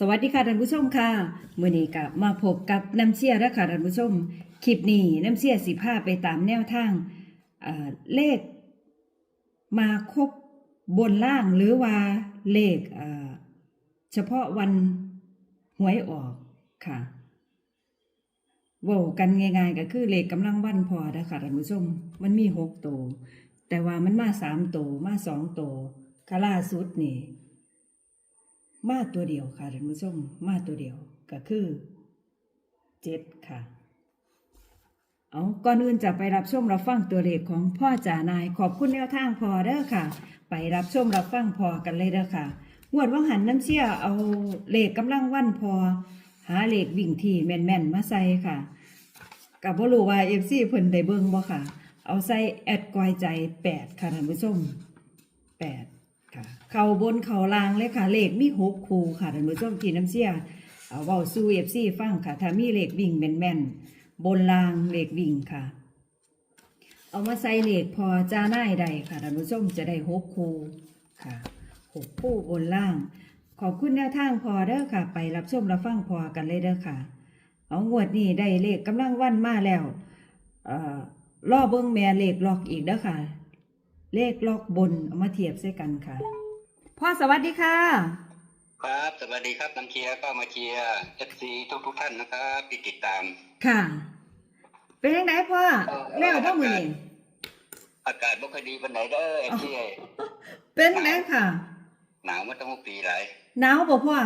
สวัสดีค่ะท่านผู้ชมค่ะมื่อนี้กับมาพบกับน้ำเชี่ยและค่ะท่านผู้ชมคลิปนี้น้ำเชี่ยสิพาไปตามแนวทางเเลขมาครบบนล่างหรือว่าเลขเเฉพาะวันหวยออกค่ะว่ากันง่ายๆก็คือเลขกำลังวันพอนะคะท่านผู้ชม มันมีหกตัวแต่ว่ามันมาสามตัวมาสองตัวคาล่าสุดนี่ มาตัวเดียวค่ะท่านผู้ชมมาตัวเดียวก็คือเจ็ดค่ะ เอาก่อนอื่นจะไปรับชมรับฟังตัวเลขของพ่อจ่านายขอบคุณแนวทางพอเด้อค่ะ ไปรับชมรับฟังพอกันเลยเด้อค่ะงวดว่างหันน้ำเชี่ยเอาเลขกำลังวันพอ หาเลขวิ่งที่แม่นๆมาใส่ค่ะกับบ่รู้ว่าเอฟซีเพิ่นได้เบิ่งบ่ค่ะ เอาใส่แอดกอยใจแปดค่ะท่านผู้ชมแปด เขาบนเขาล่างเลยค่ะ เลขมีหกคูค่ะท่านผู้ชมที่น้ำเสียเอาเว้าสู้เอฟซีฟังค่ะ ถ้ามีเลขวิ่งแม่นๆ บนล่างเลขวิ่งค่ะ เอามาใส่เลขพอจ้าหน้ายใดค่ะท่านผู้ชมจะได้หกคูค่ะหกคู่บนล่าง ขอบคุณแนวทางพอเด้อค่ะ ไปรับชมรับฟังพอกันเลยเด้อค่ะ เอางวดนี้ได้เลขกำลังวันมาแล้วเอ่อล่อเบิ้งแม่เลขล็อกอีกเด้อค่ะ เลขล็อกบนเอามาเทียบใส่กันค่ะ พ่อสวัสดีค่ะ ครับ สวัสดีครับน้ำเชียร์ก็มาเชียร์เอฟซีทุกทุกๆท่านนะครับที่ติดตาม ค่ะ เป็นยังไงพ่อแล้วพ่อมือนี่อากาศบ่ค่อยดีวันไหนเด้อเอฟซีเป็นยังไงค่ะ หนาวมาตั้งปีหลายหนาวบ่พ่อ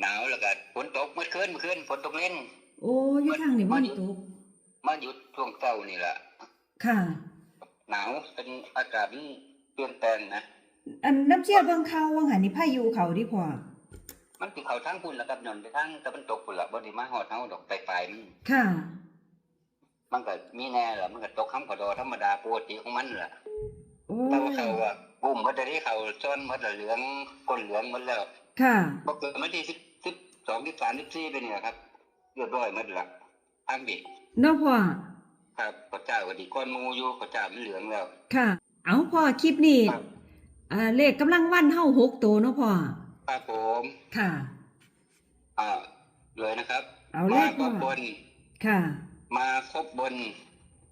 หนาวแล้วก็ฝนตกเมื่อคืนเมื่อคืนฝนตกเล่น โอ้อยทางนี่มันตกมาหยุดช่วงเช้านี่แหละค่ะ หนาวเป็นอากาศมันเปลี่ยนแปลงนะ อันน้ำเชี่ยเบิ่งเขาว่างหันนี่พายุเขาดิพ่อมันติเขาทั้งพุ่นแล้วกับหย่อนไปทั้งตะวันตกพุ่นละบ่ได้มาฮอดเฮาดอกปลายๆมันค่ะ มันก็มีแน่ล่ะมันก็ตกคำขอดอธรรมดาปกติของมันล่ะโอ้แต่ว่าเขาว่าบุ่มมันจะได้เขาซ้อนมันละเหลืองก้นเหลืองหมดแล้วค่ะบอกเกิดมาที่สิบสิบสองสิบสามสิบสี่ไปเนี่ยครับเรียบร้อยหมดละทางบิดเนาะพ่อ ครับพระเจ้าก็ดีก้อนหมูอยู่พระเจ้ามันเหลืองแล้ว ค่ะ เอาพ่อคลิปนี้ครับ อ่าเลขกำลังวันเฮาหกตัวเนาะพ่อ ครับผมค่ะ อ่าเลยนะครับ เอาเลมาขครพ่อบบนค่ะ มาครบบน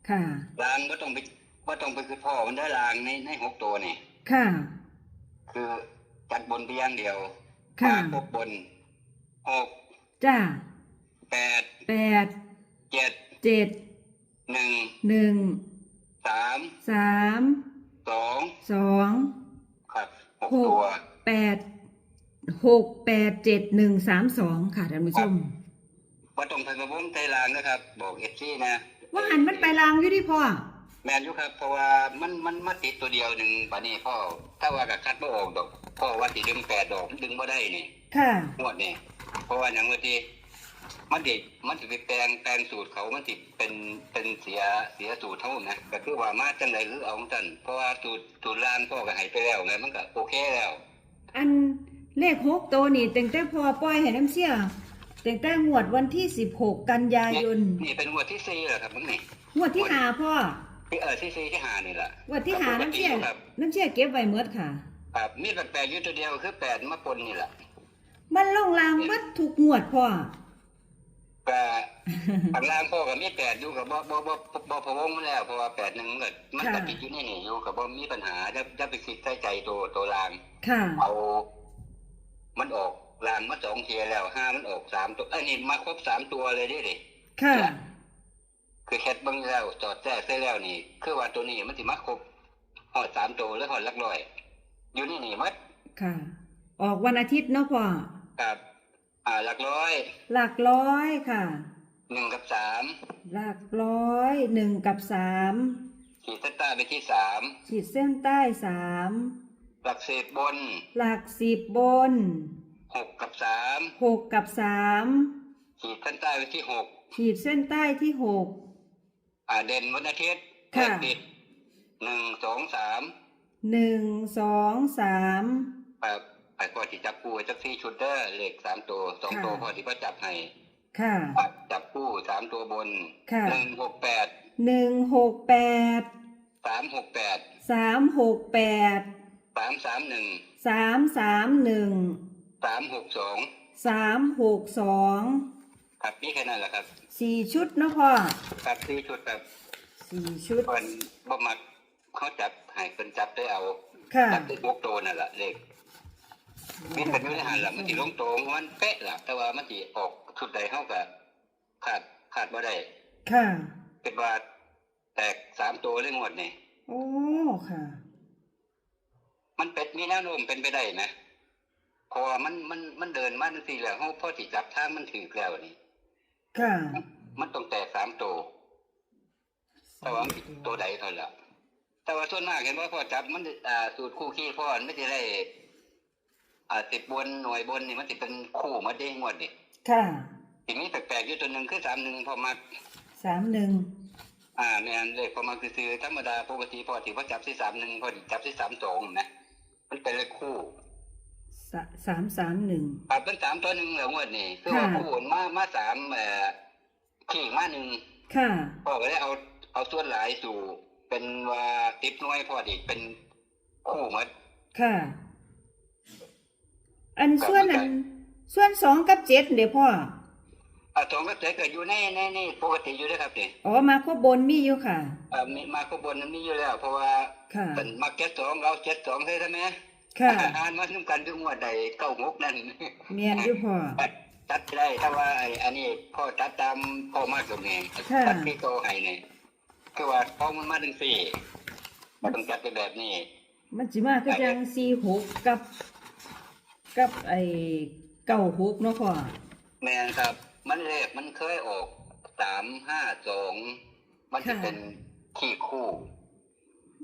ค่ะ รางก็ต้องไปก็ต้องไปคือพ่อมันได้รางในในหกตัวนี่ค่ะ คือจัดบนไปอย่างเดียวค่ะ มาครบบนหกจ้าแปดแปดเจ็ดเจ็ดหนึ่งหนึ่งสามสามสองสองครับ หกหกตัวแปดหกแปดเจ็ดหนึ่งสามสองค่ะท่านผู้ชมว่าตรงไปกระวงไทยลางนะครับ บอกเอฟซีนะว่าหันมันไปลางอยู่ที่พ่อแมนอยู่ครับ เพราะว่ามันมันมาติดตัวเดียวหนึ่งป่านนี้พ่อถ้าว่ากับคัดไม่ออกดอกพ่อว่าสิดึงแปดดอกดึงไม่ได้นี่ค่ะงวดนี่เพราะว่าอย่างว่าที่ มันเด็มันจะไปแปลงแปลงสูตรเขามันติเป็นเป็นเสียเสียสูตรเท่านะก็คือว่ามาจังไรหรือเอาของจันเพราะว่าสูตรสูตรล่างพ่อก็ใหายไปแล้วไงมันก็โอเคแล้ว อันเลขหกตัวนี่แต่งแต่พอปล่อยให้น้ำเชี่ยแต่งแต่งวดวันที่สิบหกกันยายนนี่เป็นงวดที่สี่เหรอครับมึงนี่งวดที่หาพ่อที่เออที่สี่ที่หานี่แหละงวดที่หาน้ำเชี่ยครับน้ำเชี่ยเก็บไว้เมดค่ะครับมีแปลกๆอยู่ตัวเดียวคือแปดมาปนนี่แหละมันลงลางมัดถูกงวดพ่อ ก็ข้างล่างพ่อก็มีแปดอยู่กับบ่บ่บ่บ่พะวงมันแล้วเพราะว่าแปดหนึ่งมันก็มันก็ค่ะติดอยู่ในนี่อยู่กับบ่มีปัญหาจะจะไปคิดใส่ใจตัวตัวล่างค่ะ เอา มันออกล่างมาสองเทียแล้วห้ามันออกสามตัวอันนี้มาครบสามตัวเลยดิดิค่ะ คือแคทเบิ้งแล้วจอดแจ้ใส่แล้วนี่ คือว่าตัวนี้มันสิมาครบหอดสามตัวแล้วหอดหลักร้อย อยู่นี่นี่มัดค่ะ ออกวันอาทิตย์เนาะพ่อกับ อ่าหลักร้อย หลักร้อยค่ะหนึ่งกับสามหลักร้อยหนึ่งกับสามขีดเส้นใต้ไปที่สามขีดเส้นใต้สามหลักเศษบน หลักสิบบนหกกับสามหกกับสามขีดเส้นใต้ไปที่หกขีดเส้นใต้ที่หกอ่าเด่นวันอาทิตย์ค่ะเลขติดหนึ่งสองสามหนึ่งสองสามแบบไอ้พ่อที่จับคู่จักสี่ชุดเด้อเลขสามตัวสองตัวพ่อที่พ่อจับให้ค่ะจับคู่สามตัวบนค่ะหนึ่งหกแปดหนึ่งหกแปดสามหกแปดสามหกแปดสามสามหนึ่งสามสามหนึ่งสามหกสองสามหกสองครับนี่แค่นั้นแหละครับสี่ชุดเนาะพ่อครับที่ชุดแบบสี่ชุดเพิ่นบ่มักเขาจับให้เพิ่นจับได้เอาค่ะจับได้บกโตนั่นแหละเลข มีเป็นอยู่ในหันล่ะมันสิลงโตของมันเป๊ะล่ะแต่ว่ามันสิออกชุดใดเฮาก็ขาดขาดบ่ได้ค่ะเป็นว่าแตกสามตัวเลยงวดนี่โอ้ค่ะ มันเป็นมีแนวโน้มเป็นไปได้นะเพราะว่ามันมันมันเดินมาจังซี่แล้วเฮาพอสิจับทางมันถูกแล้วนี่ค่ะมันต้องแตกสามตัวแต่ว่ามันตัวใดเท่านั้นล่ะแต่ว่าส่วนมากเห็นว่าพอจับมันอ่าสูตรคู่ขี้พ่อมันไม่ได้ได้ อ่าสิบบนหน่วยบนนี่มันสิเป็นคู่มาเด้งงวดนี่ค่ะทีนี้แปลกๆอยู่ตัวหนึ่งคือสามหนึ่งพอมาสามหนึ่งอ่าแม่นเลขพอมาคือๆธรรมดาปกติพอถือว่าจับที่สามหนึ่งพอจับที่สามสองนะมันเป็นเลขคู่สะสามสามหนึ่งอ่าเป็นสามตัวหนึ่งแล้วงวดนี่คือว่าค่ะคู่มามาสามเอ่อขี่มาหนึ่งค่ะพ่อก็ได้เอาเอาส่วนหลายสู่ เป็นว่าติปหน้อยพ่ออีกเป็นคู่หมดค่ะ อันส่วนอันส่วนสองกับเจ็ดเดี๋ยวพ่ออ่าสองก็เกิดอยู่ในในในปกติอยู่ด้วยครับนี่อ๋อมาข้อบนมีอยู่ค่ะอ่ามีมาข้างบนนั้นมีอยู่แล้ว เพราะว่าค่ะเป็นมาเก็ตสองเราเจ็ดสองใช่ไหมค่ะอ่านมาทุ่มกันทุกงวดใดเก้าหกนั่นเมียนอยู่พ่อตัดตัดได้ถ้าว่าไอ้อันนี้พ่อตัดตามพ่อมากตรงนี้ค่ะตัดที่โตให้เนี่ยคือว่าพ่อมันมาถึงสี่มันต้องจัดไปแบบนี้ มันจิมาคือจังสี่หกกับ กับไอ้เก้าหกเนาะพ่อแมนครับ มันเลขมันเคยออกสามห้าสองมันจะค่ะเป็นขี้คู่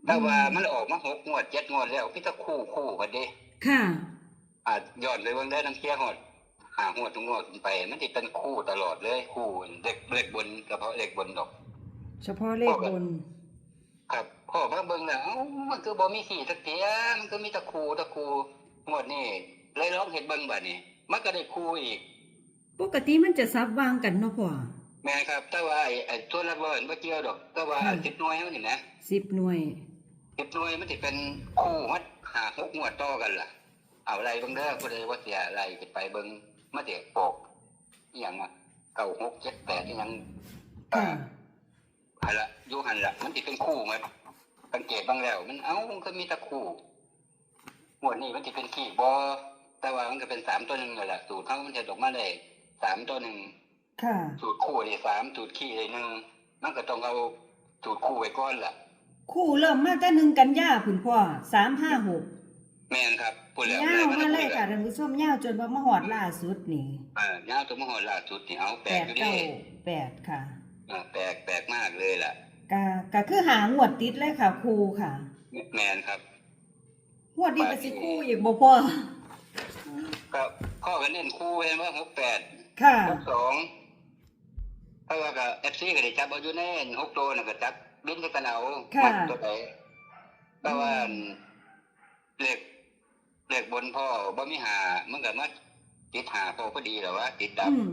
แต่ว่ามันออกมาหกงวดเจ็ดงวดแล้วพี่จะคู่คู่กันดิค่ะอ่าย้อนไปเบิ่งได้น้ำเชี่ยหอดหาหัวดทุกงวดขึ้นไป มันจะเป็นคู่ตลอดเลยคู่เด็กเล็กบนเฉพาะเล็กบนดอก เฉพาะเลขบน ครับพ่อมาเบิ่งแล้วเอ้ามันคือบ่มีขี่สักเทียมันก็มีแตะคูตะคูงวดนี้ เลยร้องเห็นเบิ่งบัดนี้ มันก็ได้คูอีก ปกติมันจะซับวางกันเนาะพ่อแม่ครับ แต่ว่าไอ้ไอ้ตัวหลักร้อยมันบ่เกี่ยวดอก แต่ว่าค่ะสิบหน่วยเฮานี่นะสิบหน่วย สิบหน่วยมันสิเป็นคู่มัดหาหกงวดต่อกันล่ะ เอาอะไรเบิ่งเด้อผู้ใดว่าเสียอะไรสิไปเบิ่งมาเด็กปอกอีหยังอะเก้าหกเจ็ดแปดอีหยังค่ะหันละอยู่หันละมันสิเป็นคู่มัดสังเกตบ้างแล้ว มันเอ้ามันก็มีแตะคู่หมวดนี้มันจะเป็นขี่บอ แต่ว่ามันก็เป็นสามตัวหนึ่งเลยแหละสูตรเขามันจะออกมาได้สามตัวหนึ่งค่ะสูตรคู่ได้สามสูตรขี่ได้หนึ่งมันก็ต้องเอาสูตรคู่ไว้ก่อนล่ะ คู่เริ่มมาแต่หนึ่งกันยาคุณพ่อสามห้าหกแม่นครับพูดแล้วยาวมันมาพูดเลยแล้ค่ะวท่านผู้ชมยาวจนว่ามาหอดล่าสุดนี่อ่ายาวตัวมหอล่าสุดนี่เอาแปแปลกดอยู่เก้าดิแปดค่ะอ่าแปลกแปลกมากเลยล่ะกะกะคือหางวดติดเลยค่ะครูค่ะ แม่นครับงวดนี้ก็สิคู่อีกบ่พ่อ ก็ข้อกันเน้นคู่เห็นว่าหกแปดค่ะ หกสองเพราะว่าก็เอฟซีก็ได้จับเอาอยู่แน่นหกตัวน่ะก็จับบินกันเอาค่ะ มักตัวไหนแต่ว่าเลขเลขบนพ่อบ่มีหามันก็มาติดหาพ่อพอดีแหรอวะติดดับอืม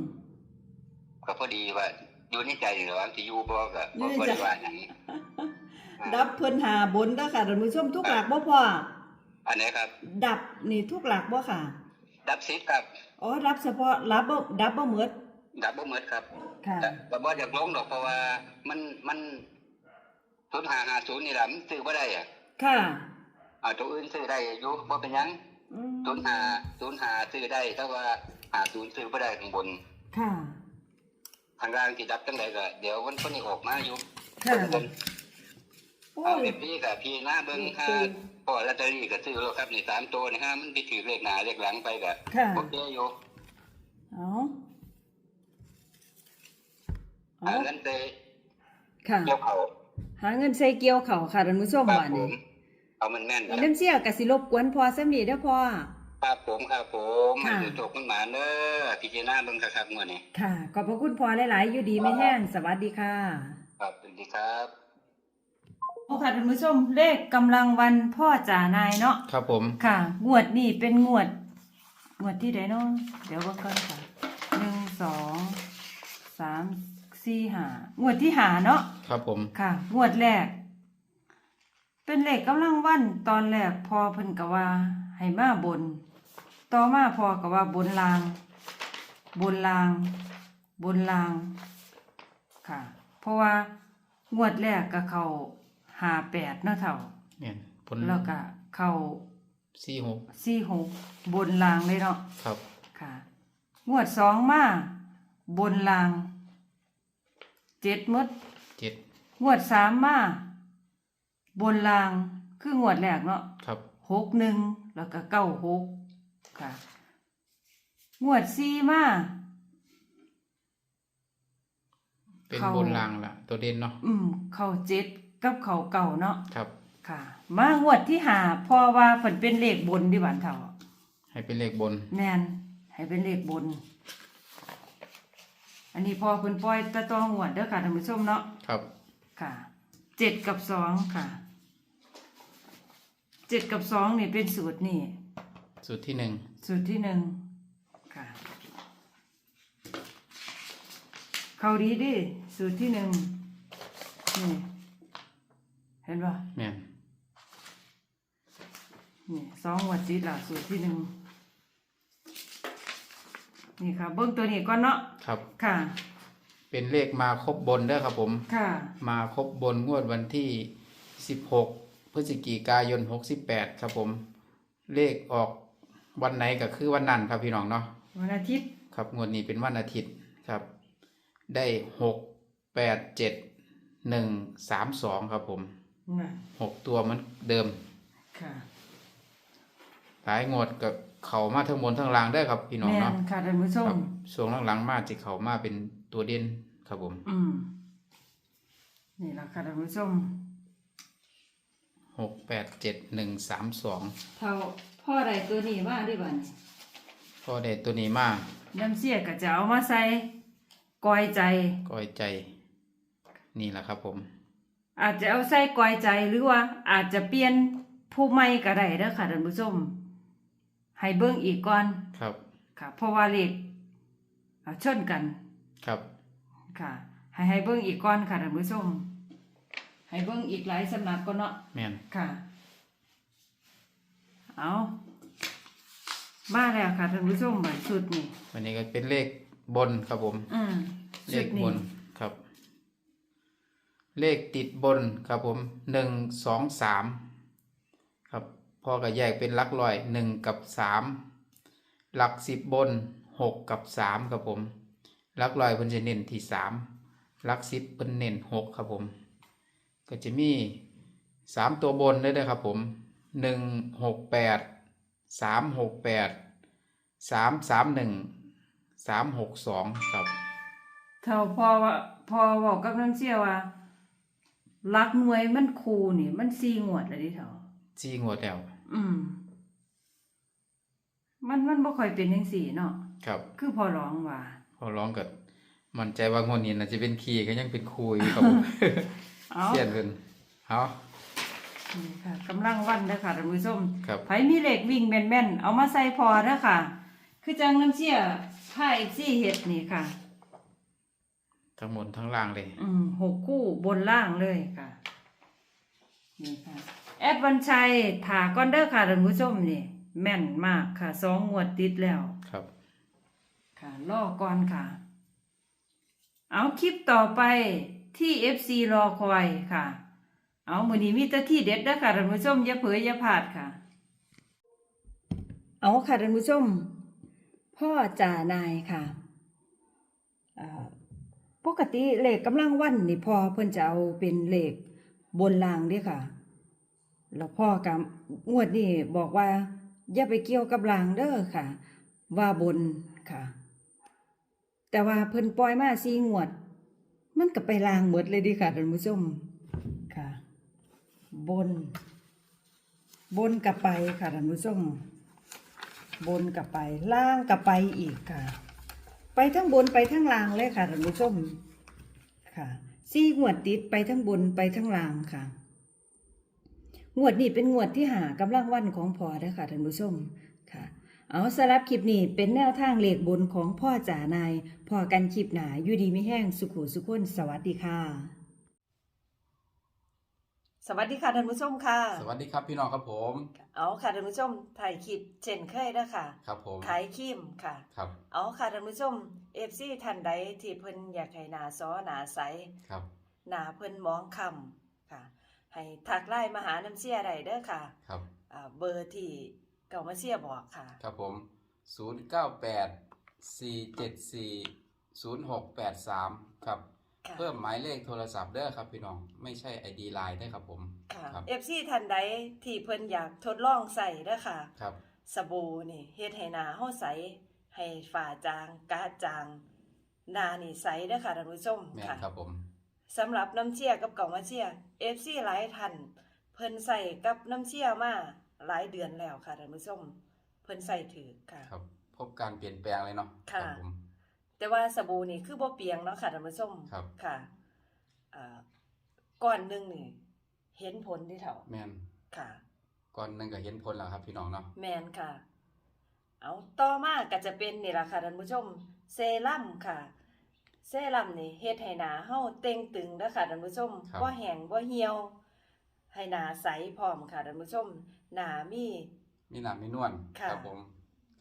ก็พอดีว่าอยู่ในใจเหรอวะที่อยู่บ่ก็อยู่บ่ในใจบ่ได้ว่าหยังอ่าดับเพิ่นหาบนเด้อค่ะท่านผู้ชมทุกหลักบ่พ่อ อันไหนครับ ดับนี่ทุกหลักบ่ค่ะ ดับซิดครับ อ๋อรับเฉพาะรับบ่ดับบ่หมดดับบ่หมดครับค่ะ แต่แต่บ่อยากลงดอกเพราะว่ามันมัน0550นี่ล่ะมันซื้อบ่ได้อะค่ะอ่าตัวอื่นซื้อได้อยู่บ่เป็นหยังอืมศูนย์หาศูนย์หาซื้อได้แต่ว่าหาศูนย์ซื้อบ่ได้ข้างบน ค่ะข้างล่างที่ดับจังไดก็เดี๋ยววันคนนี้ออกมาอยู่ค่ะเพิ่นโอ้เอายเอฟพี่กับพี่หน้าเบิ่งค่า พอลอตเตอรี่ก็ซื้อแล้วครับนี่สามตัวนี่ฮะมันไปถือเลขหน้าเลขหลังไปก็ค่ะ โอเคอยู่เอาเอาอ่างั้นไปค่ะ เกี่ยวเขาหาเงินใส่เกี่ยวเขาค่ะท่านผู้ชมครับว่าผนี่มเอามันแม่นมีนะน้ำเชี่ยวกสิรบกวนพอสำนีเด้อพ่อครับผมครับผมค่ะ มันจะตกมันหมาเด้อพี่จีน่าเบิ่งคักๆมื้อนี้ค่ะ ขอบพระคุณพอหลาย ๆ อยู่ดีไม่แห้งสวัสดีค่ะ ครับสวัสดีครับโอ้ ค่ะท่านผู้ชมเลขกำลังวันพ่อจ่านายเนาะครับผม ค่ะงวดนี่เป็นงวด งวดที่ไหนเนาะเดี๋ยวเบิ่งก่อนค่ะหนึ่งสองสามสี่ห้างวดที่หาเนาะครับผม ค่ะ งวดแรก เป็นเลขกำลังวันตอนแรกพอเพิ่นก็ว่าให้มาบน ต่อมาพอก็ว่าบนลาง บนราง บนราง ค่ะ เพราะว่างวดแรกก็เข้า หาแปดเนาะเท่าเนี่ยผลแล้วก็เข้าสี่หกสี่หกบนรางเลยเนาะครับค่ะ งวดสองมาบนรางเจ็ดหมดเจ็ดงวดสามมาบนรางคืองวดแรกเนาะครับหกหนึ่งแล้วก็เก้าหกค่ะ งวดสี่มาเป็นเขาบนรางละตัวเด่นเนาะอืม เข่าเจ็ด กับเข่าเก่าเนาะครับค่ะ มางวดที่หาพอว่าฝนเป็นเลขบนดิบันเท่าให้เป็นเลขบนแมนให้เป็นเลขบน อันนี้พอคุณปล่อยตะตองหวดเด้อค่ะท่านผู้ชมเนาะครับค่ะเจ็ดกับสองค่ะเจ็ดกับสองนี่เป็นสูตรนี่ สูตรที่หนึ่งสูตรที่หนึ่งค่ะ เขาดีดิสูตรที่หนึ่งนี่ เห็นป่ะแม่นนี่สองหวัดจิตละสูตรที่หนึ่งนี่ค่ะ เบิ้งตัวนี้ก่อนเนาะครับ ค่ะ เป็นเลขมาครบบนเด้อครับผม ค่ะ มาครบบนงวดวันที่16พฤศจิกายน68ครับผม เลขออกวันไหนก็คือวันนั้นครับพี่น้องเนาะวันอาทิตย์ ครับงวดนี้เป็นวันอาทิตย์ครับ ได้หกแปดเจ็ดหนึ่งสามสองครับผม น่ะหกตัวเหมันเดิม ค่ะหลายงวดกับเขามาทั้งบนทั้งล่างได้อครับพี่น้องแม่เนาะนค่ะท่านผู้ชครัมบช่วงหลังๆมาจะเขามาเป็นตัวเด่นครับผมอืมนี่ละค่ะท่านผู้ชมหกแปดเจ็ดหนึ่งสามสองเท่าพ่อใดตัวนี้มาด้วยบัดนพอได้ตัวนี้มาน้ำเสียก็จะเอามาใส่กอยใจ ก้อยใจ นี่แหละครับผม อาจจะเอาใส่กอยใจหรือว่า อาจจะเปลี่ยนผู้ใหม่ก็ได้เด้อค่ะท่านผู้ชมให้เบิ่งอีกก่อนครับ ค่ะ เพราะว่าเลขอ่าชนกัน ครับ ค่ะ ให้ให้เบิ่งอีกก่อนค่ะท่านผู้ชมให้เบิ่งอีกหลายสำนักก็เนาะแม่นค่ะ เอามาแล้วค่ะท่านผู้ชมบัดชุดนี้วันนี้ก็เป็นเลขบนครับผม อืมเลชุขดบนี้นครับ เลขติดบนครับผมหนึ่งสองสามครับพอก็แยกเป็นหลักร้อยหนึ่งกับสามหลักสิบบนหกกับสามครับผมหลักร้อยเพิ่นจะเน้นที่สามหลักสิบเพิ่นเน้นหกครับผม ก็จะมีสามตัวบนด้วยนะครับผมหนึ่งหกแปดสามหกแปดสามสามหนึ่งสามหกสองครับ เท่าพอว่าพอบอกกับน้ำเชี่ยว่า รักหน่วยมันคูนี่ มันซีงวดเลยดิเท่าจีงวดแล้วอืม มันมันบ่ค่อยเป็นจังซี่เนาะครับ คือพอร้องว่าพอร้องกับมั่นใจว่างวดนี้น่าจะเป็นคีย์ก็ยังเป็นครูอยู่ครับผมเอาเสียนเพิ่นเอานี่ค่ะกำลังวันเด้อค่ะท่านผู้ชมครับไผมีเหล็กวิ่งแม่นๆ เอามาใส่พอเด้อค่ะ คือจังน้ำเชี่ยผ้าเอ็กซี่เฮ็ดนี่ค่ะ ทั้งหมดทั้งล่างเลย อืมหกคู่บนล่างเลยค่ะ นี่ค่ะ แอดวันชัยถาก้อนเด้อค่ะท่านผู้ชมนี่ แม่นมากค่ะสองงวดติดแล้ว ครับ ค่ะล่อก่อนค่ะ เอาคลิปต่อไปที่ FC รอคอยค่ะ เอามือนี้มีแต่ที่เด็ดเด้อค่ะท่านผู้ชมอย่าเผยอย่าพลาดค่ะ เอาค่ะท่านผู้ชม พ่อจ่านายค่ะอ่า ปกติเลขกำลังวันนี่พอเพิ่นจะเอาเป็นเลขบนรางเด้ค่ะ แล้วพ่อกับงวดนี่บอกว่า อย่าไปเกี่ยวกับรางเด้อค่ะ ว่าบนค่ะ แต่ว่าเพิ่นปล่อยมาซีงวด มันก็ไปลางหมดเลยดิค่ะท่านผู้ชมค่ะ บน บนกับไปค่ะท่านผู้ชมบนกับไปล่างกับไปอีกค่ะ ไปทั้งบนไปทั้งล่างเลยค่ะท่านผู้ชมค่ะซี่งวดติดไปทั้งบนไปทั้งล่างค่ะ งวดนี้เป็นงวดที่หากำลังวันของพอนะค่ะท่านผู้ชมค่ะ เอาสำหรับคลิปนี้เป็นแนวทางเลขบนของพ่อจ่านายพอกันคลิปหนาอยู่ดีไม่แห้งสุขุสุขนสวัสดีค่ะ สวัสดีค่ะท่านผู้ชมค่ะ สวัสดีครับพี่น้องครับผม เอาค่ะท่านผู้ชมถ่ายคลิปเช่นเคยเด้อค่ะครับผมขายครีมค่ะ ครับ เอาค่ะท่านผู้ชม FC ท่านใดที่เพิ่นอยากให้หน้าซอหน้าใสครับหน้าเพิ่นมองคำค่ะ ให้ทักไลน์มาหาน้ำเสียได้เด้อค่ะ ครับอ่าเบอร์ที่เก่ามาเสียบอกค่ะ ครับผม 0984740683 ครับ ค่ะเพิ่มหมายเลขโทรศัพท์เด้อครับพี่น้องไม่ใช่ ID Line ได้อครับผม ค่ะครับ FC ท่านใดที่เพิ่นอยากทดลองใส่เด้อค่ะ ครับ สบู่นี่เฮ็ดให้หน้าเฮาใส ให้ฝ้าจางกระจาง หน้านี่ใสเด้อค่ะท่านผู้ชมแม่นค่ะ ครับผม สำหรับน้ำเชี่ยกับเก่ามาเชี่ย FC หลายท่านเพิ่นใส่กับน้ำเชี่ยมาหลายเดือนแล้วค่ะท่านผู้ชม เพิ่นใส่ถือค่ะ ครับ พบการเปลี่ยนแปลงเลยเนาะค่ะรับผม แต่ว่าสบู่นี่คือบ่เปียงเนาะค่ะท่านผู้ชมครับ ค่ะอ่าก้อนหนึงนี่เห็นผลที่เท่าแม่นค่ะ ก่อนหนึงก็เห็นผลแล้วครับพี่น้องเนาะแมนค่ะ เอาต่อมาก็จะเป็นนี่ล่ะค่ะท่านผู้ชม เซรั่มค่ะ เซรั่มนี่เฮ็ดให้หน้าเฮาเต่งตึงเด้อค่ะท่านผู้ชมบ่แห้งบ่เหี่ยว ให้หน้าใสพร้อมค่ะท่านผู้ชม หน้ามี มีหนามมีนวลค่ะ ครับผม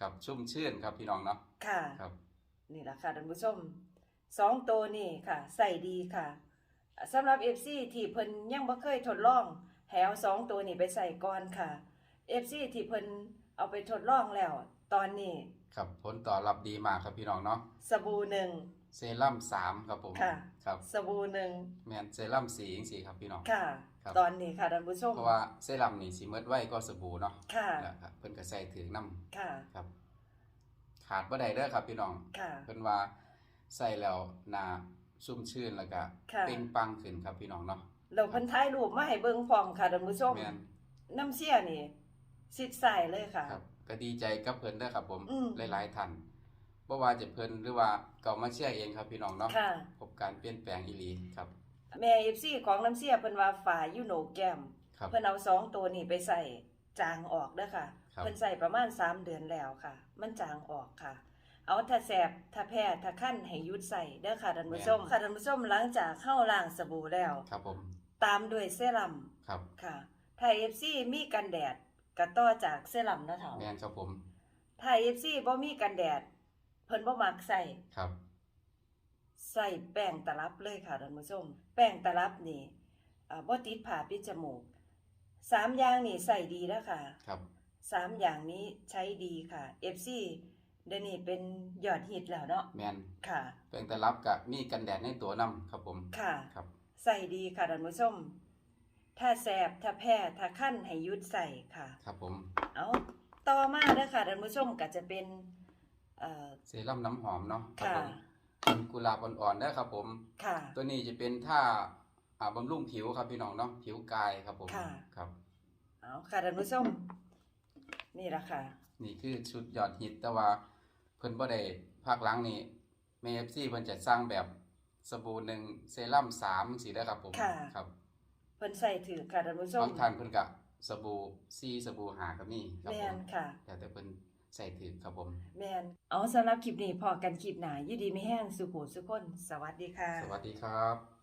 ครับชุ่มชื่นครับพี่น้องเนาะค่ะ ครับ นี่ล่ะค่ะท่านผู้ชมสองตัวนี่ค่ะ ใส่ดีค่ะสำหรับ FC ที่เพิ่นยังบ่เคยทดลองให้เอาสองตัวนี้ไปใส่ก่อนค่ะ FC ที่เพิ่นเอาไปทดลองแล้ว ตอนนี้ ครับผลตอบรับดีมากครับพี่น้องเนาะสบู่หนึ่งเซรั่มสามครับผมค่ะ ครับสบู่หนึ่งแมนเซรั่มสีจังสีครับพี่น้อง ค่ะ ครับ ตอนนี้ค่ะท่านผู้ชมเพราะว่าเซรั่มนี่สิเมิดไว้ก็สบู่เนาะค่ะ แล้วครับเพิ่นก็ใส่ถึงน้ค่ะำครับ ขาดบ่ได้เด้อครับพี่น้องค่ะเพิ่นว่าใส่แล้วหน้าชุ่มชื่นแล้วก็ค่ะ เปล่งปลังขึ้นครับพี่น้องเนาะเราเพิ่นถ่ายรูปมาให้เบิ่งพร้อมค่ะท่านผู้ชม แม่นน้ำเสียนี่สิดใส่เลยค่ะ ครับ ก็ดีใจกับเพิ่นเด้อครับผมอืม หลายๆท่านบ่ว่าจะเพิ่นหรือว่าเก่ามาเชียร์เองครับพี่น้องเนาะค่ะ พบการเปลี่ยนแปลงอีหลีครับ แม่ FC ของน้ำเสียเพิ่นว่าฝาอยู่โหนกแก้ม ครับ เพิ่นเอาสองตัวนี้ไปใส่จางออกเด้อค่ะ ครับ เพิ่นใส่ประมาณ 3 เดือนแล้วค่ะ มันจางออกค่ะ เอาถ้าแสบถ้าแพ้ถ้าคั้นให้หยุดใส่เด้อค่ะท่านผู้ชมค่ะท่านผู้ชมหลังจากเข้าล้างสบู่แล้ว ครับผมตามด้วยเซรั่มครับค่ะถ้า FC มีกันแดดก็ต่อจากเซรั่มเนาะเฒ่าแม่นครับผมถ้า FC บ่มีกันแดด เพิ่นบ่มักใส่ครับ ใส่แป้งตลับเลยค่ะท่านผู้ชม แป้งตลับนี่อ่าบ่ติดผ่าปิดจมูกสามอย่างนี่ใส่ดีแล้วค่ะ ครับ สามอย่างนี้ใช้ดีค่ะ FC เดี๋ยวนี้เป็นยอดฮิตแล้วเนาะแม่นค่ะแปลงแต่รับกับมีกันแดดในตัวนํครับผม ค่ะ ครับ ใส่ดีค่ะท่านผู้ชม ถ้าแสบถ้าแพ้ถ้าคั้นให้หยุดใส่ค่ะ ครับผม เอาต่อมาเด้อค่ะท่านผู้ชมก็จะเป็นเอ่อเซรั่มน้ำหอมเนาะครับค่ะ ผมเป็นกุหลาบอ่อนๆเด้อครับผม ค่ะ ตัวนี้จะเป็นท่าอ่าบำรุงผิวครับพี่น้องเนาะผิวกายครับผมค่ะ ครับ เอาค่ะท่านผู้ชม นี่ละค่ะ นี่คือชุดยอดฮิตแต่ว่าเพิ่นบ่ได้ภาคหลังนี่เมฟซีเพิ่นจะสร้างแบบสบู่หนึ่งเซรั่มสามสีได้อครับผมค่ะ ครับเพิ่นใส่ถือค่ะท่านผู้ชมบางท่านเพิ่นก็สบู่ซีสบู่หาก็มีครับแมผนมค่ะแต่แต่เพิ่นใส่ถือครับผมแมนเอาสำหรับคลิปนี้พอกันคลิปหน้ายินดีไม่แห้งสุขุสุขคนสวัสดีค่ะ สวัสดีครับ